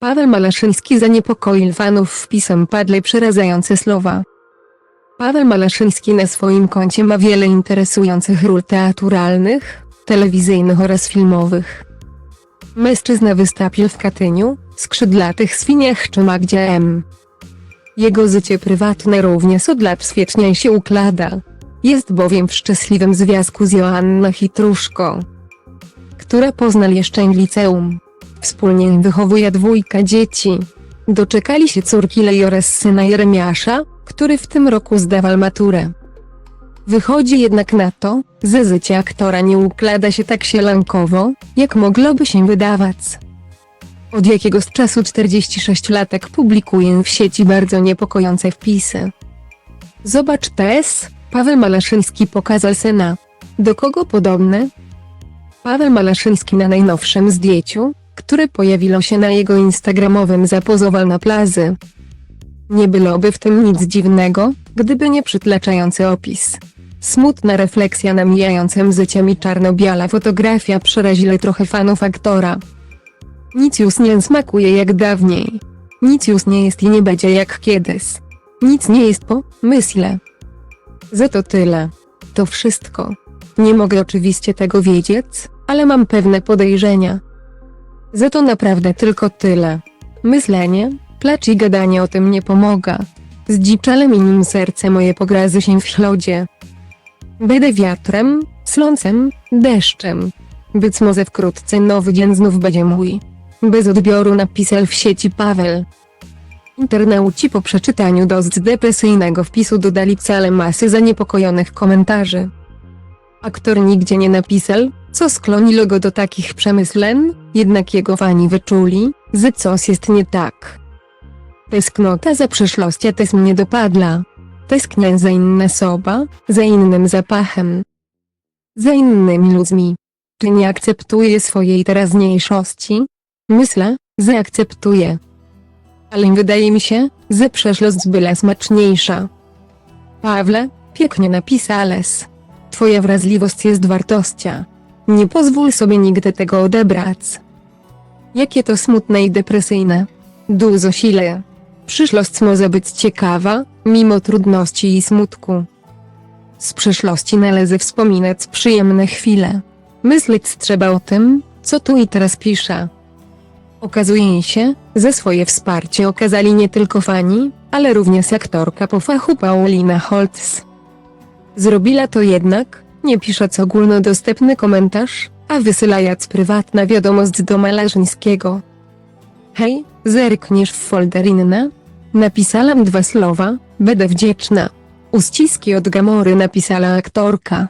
Paweł Malaszyński zaniepokoił fanów wpisem padle przerażające słowa. Paweł Malaszyński na swoim koncie ma wiele interesujących ról teatralnych, telewizyjnych oraz filmowych. Mężczyzna wystąpił w Katyniu, Skrzydlatych Świniach czy Magdzie M. Jego życie prywatne również od lat świetnie się układa. Jest bowiem w szczęśliwym związku z Joanną Hitruszką, która poznali jeszcze w liceum. Wspólnie wychowuje dwójkę dzieci. Doczekali się córki Lei oraz syna Jeremiasza, który w tym roku zdawał maturę. Wychodzi jednak na to, że życie aktora nie układa się tak sielankowo, jak mogłoby się wydawać. Od jakiegoś czasu 46-latek publikuje w sieci bardzo niepokojące wpisy. Zobacz też, Paweł Malaszyński pokazał syna. Do kogo podobny? Paweł Malaszyński na najnowszym zdjęciu, które pojawiło się na jego instagramowym zapozował na plaży. Nie byłoby w tym nic dziwnego, gdyby nie przytlaczający opis. Smutna refleksja na mijającym życiem i czarno-biała fotografia przeraziła trochę fanów aktora. Nic już nie smakuje jak dawniej. Nic już nie jest i nie będzie jak kiedyś. Nic nie jest po, myślę. Za to tyle. To wszystko. Nie mogę oczywiście tego wiedzieć, ale mam pewne podejrzenia. Za to naprawdę tylko tyle. Myślenie, placz i gadanie o tym nie pomaga. Zdziczale mi nim serce moje pograzy się w ślodzie. Będę wiatrem, słońcem, deszczem. Być może wkrótce nowy dzień znów będzie mój. Bez odbioru napisał w sieci Paweł. Internauci po przeczytaniu dość depresyjnego wpisu dodali wcale masy zaniepokojonych komentarzy. Aktor nigdzie nie napisał, co skłoniło go do takich przemyśleń, jednak jego fani wyczuli, że coś jest nie tak. Tęsknota za przeszłością też mnie dopadła. Tęsknię za inna soba, za innym zapachem. Za innymi ludźmi. Czy nie akceptuję swojej teraźniejszości? Myślę, że akceptuję. Ale wydaje mi się, że przeszłość byle smaczniejsza. Pawle, pięknie napisałeś. Twoja wrażliwość jest wartością. Nie pozwól sobie nigdy tego odebrać. Jakie to smutne i depresyjne. Dużo sile. Przyszłość może być ciekawa, mimo trudności i smutku. Z przeszłości należy wspominać przyjemne chwile. Myśleć trzeba o tym, co tu i teraz pisze. Okazuje się, że swoje wsparcie okazali nie tylko fani, ale również aktorka po fachu Paulina Holtz. Zrobiła to jednak, nie pisząc ogólnodostępny komentarz, a wysyłając prywatna wiadomość do Malarzyńskiego. Hej, zerkniesz w folder inne? Napisałam dwa słowa, będę wdzięczna. Uściski od Gamory napisała aktorka.